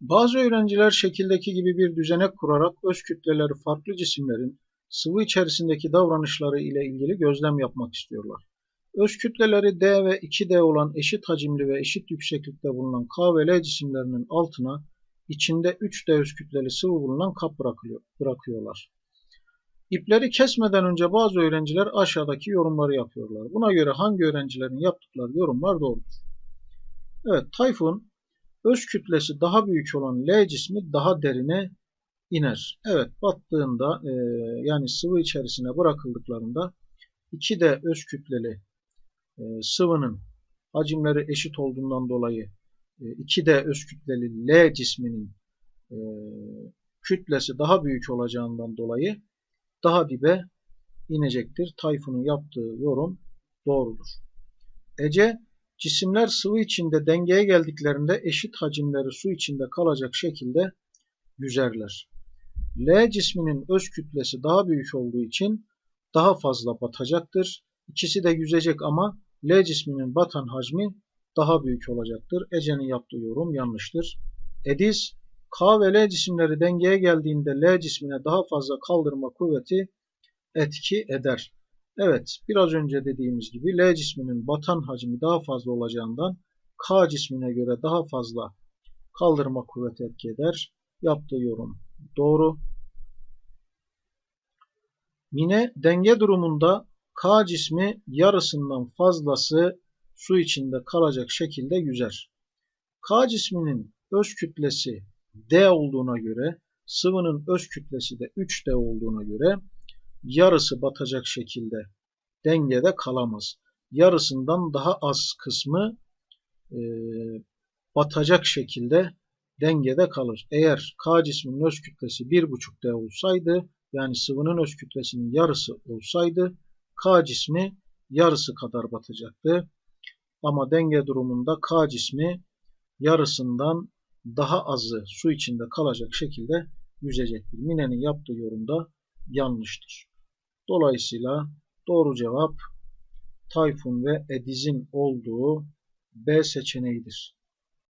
Bazı öğrenciler şekildeki gibi bir düzenek kurarak öz kütleleri farklı cisimlerin sıvı içerisindeki davranışları ile ilgili gözlem yapmak istiyorlar. Öz kütleleri D ve 2D olan eşit hacimli ve eşit yükseklikte bulunan K ve L cisimlerinin altına içinde 3D öz kütleli sıvı bulunan kap bırakıyorlar. İpleri kesmeden önce bazı öğrenciler aşağıdaki yorumları yapıyorlar. Buna göre hangi öğrencilerin yaptıkları yorumlar doğrudur? Evet, Tayfun öz kütlesi daha büyük olan L cismi daha derine iner. Evet, battığında e, yani sıvı içerisine bırakıldıklarında 2D öz kütleli e, sıvının hacimleri eşit olduğundan dolayı e, 2D öz kütleli L cisminin e, kütlesi daha büyük olacağından dolayı daha dibe inecektir. Tayfun'un yaptığı yorum doğrudur. Ece, cisimler sıvı içinde dengeye geldiklerinde eşit hacimleri su içinde kalacak şekilde yüzerler. L cisminin öz kütlesi daha büyük olduğu için daha fazla batacaktır. İkisi de yüzecek ama L cisminin batan hacmi daha büyük olacaktır. Ece'nin yaptığı yorum yanlıştır. Ediz, K ve L cisimleri dengeye geldiğinde L cismine daha fazla kaldırma kuvveti etki eder. Evet, biraz önce dediğimiz gibi L cisminin batan hacmi daha fazla olacağından K cismine göre daha fazla kaldırma kuvveti etki eder. Yaptığı yorum doğru. Mine denge durumunda K cismi yarısından fazlası su içinde kalacak şekilde yüzer. K cisminin öz kütlesi D olduğuna göre sıvının öz kütlesi de 3D olduğuna göre yarısı batacak şekilde dengede kalamaz. Yarısından daha az kısmı e, batacak şekilde dengede kalır. Eğer K cisminin öz kütlesi 1,5D olsaydı yani sıvının öz kütlesinin yarısı olsaydı K cismi yarısı kadar batacaktı. Ama denge durumunda K cismi yarısından daha azı su içinde kalacak şekilde yüzecektir. Mine'nin yaptığı yorumda yanlıştır. Dolayısıyla doğru cevap Tayfun ve Ediz'in olduğu B seçeneğidir.